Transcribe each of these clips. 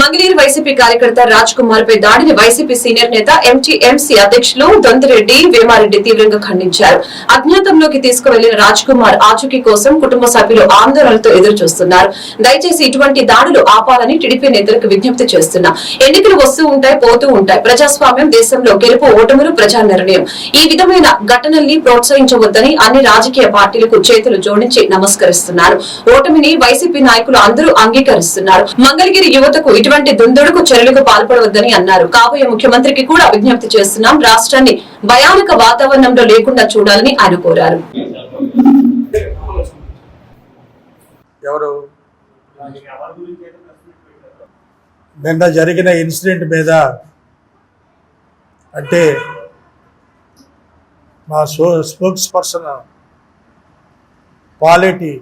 Mangalagiri YCP కార్యకర్త రాజ్ కుమార్ పై దాడిని YCP senior నేత ఎంటీఎంసీ అధ్యక్షులు దొంతిరెడ్డి వేమారెడ్డి తీవ్రంగా ఖండించారు. అజ్ఞాతంలోకి తీసుకువెళ్ళిన రాజ్ కుమార్ ఆచూకీ కోసం కుటుంబ సభ్యులు ఆందోళనలతో ఎదురు చూస్తున్నారు దయచేసి ఇటువంటి దాడులు ఆపాలని టీడీపీ నేతలకు విజ్ఞప్తి చేస్తున్నా. ఎన్నికలు వస్తూ ఉంటాయి పోతూ ఉంటాయి. ప్రజాస్వామ్యం దేశంలో గెలుపు ఓటములు ప్రజా నిర్ణయం. ఈ విధమైన ఘటనల్ని ప్రోత్సహించవద్దని అన్ని రాజకీయ పార్టీలకు చేతులు జోడించి నమస్కరిస్తున్నారు. ఓటమిని వైసీపీ నాయకులు అందరూ అంగీకరిస్తున్నారు. మంగళగిరి యువతకు ఇటువంటి దుందుడుకు చర్యలకు పాల్పడవద్దని అన్నారు. కాబోయే ముఖ్యమంత్రికి కూడా విజ్ఞప్తి చేస్తున్నాం. రాష్ట్రాన్ని భయానక వాతావరణంలో లేకుండా చూడాలని ఆయన కోరారు. ఎవరు? నిన్న జరిగిన ఇన్సిడెంట్ మీద అంటే మా so spokes person Paleti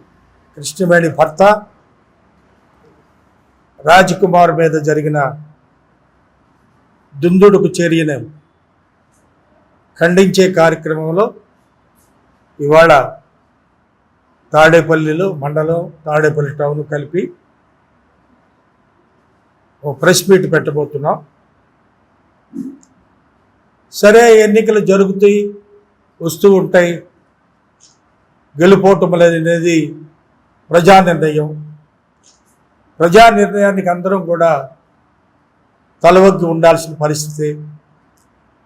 Krishnaveni భర్త రాజ్ కుమార్ మీద జరిగిన దుందుడుకు చర్యను ఖండించే కార్యక్రమంలో ఇవాళ తాడేపల్లిలో మండలం తాడేపల్లి టౌన్ కలిపి ఓ ప్రెస్ మీట్ పెట్టబోతున్నాం. సరే ఎన్నికలు జరుగుతాయి వస్తూ ఉంటాయి. గెలుపోవటం అనేది ప్రజా నిర్ణయం ప్రజా నిర్ణయానికి అందరం కూడా తలవగ్గి ఉండాల్సిన పరిస్థితి.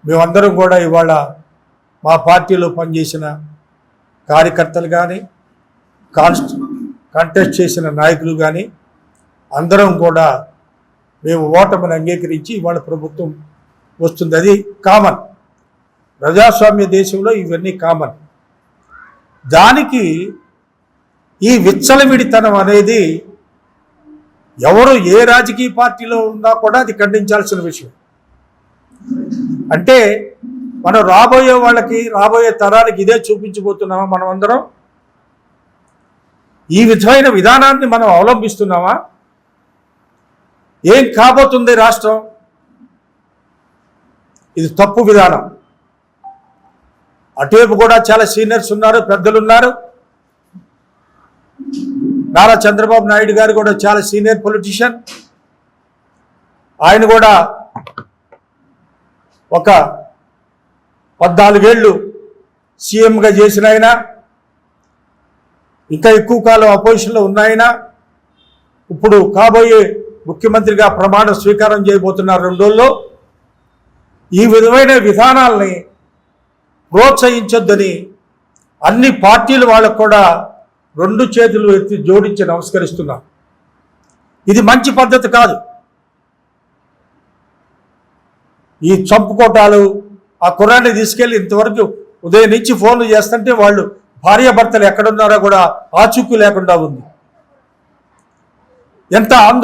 మేమందరం కూడా ఇవాళ మా పార్టీలో పనిచేసిన కార్యకర్తలు కానీ కాన్స్ట్ కంటెస్ట్ చేసిన నాయకులు కానీ అందరం కూడా మేము ఓటమిని అంగీకరించి ఇవాళ ప్రభుత్వం వస్తుంది. అది కామన్ ప్రజాస్వామ్య దేశంలో ఇవన్నీ కామన్ దానికి ఈ విచ్చలవిడితనం అనేది ఎవరు ఏ రాజకీయ పార్టీలో ఉన్నా కూడా అది ఖండించాల్సిన విషయం. అంటే మనం రాబోయే వాళ్ళకి రాబోయే తరానికి ఇదే చూపించబోతున్నామా మనం అందరం ఈ విధమైన విధానాన్ని మనం అవలంబిస్తున్నామా? ఏం కాబోతుంది రాష్ట్రం? ఇది తప్పు విధానం. అటువైపు కూడా చాలా సీనియర్స్ ఉన్నారు పెద్దలు ఉన్నారు నారా చంద్రబాబు నాయుడు గారు కూడా చాలా సీనియర్ పొలిటీషియన్. ఆయన కూడా ఒక పద్నాలుగేళ్ళు సీఎంగా చేసిన ఆయన ఇంకా ఎక్కువ కాలం అపోజిషన్లో ఉన్నాయన ఇప్పుడు కాబోయే ముఖ్యమంత్రిగా ప్రమాణ స్వీకారం చేయబోతున్నారు రెండు రోజుల్లో ఈ విధమైన విధానాల్ని ప్రోత్సహించొద్దని అన్ని పార్టీలు వాళ్ళకు కూడా రెండు చేతులు ఎత్తి జోడించి నమస్కరిస్తున్నా. ఇది మంచి పద్ధతి కాదు. ఈ చంపుకోటాలు ఆ కుర్రాన్ని తీసుకెళ్ళి ఇంతవరకు ఉదయం నుంచి ఫోన్లు చేస్తుంటే వాళ్ళు భార్యాభర్తలు ఎక్కడున్నారో కూడా ఆచూకీ లేకుండా ఉంది. ఎంత ఆందోళన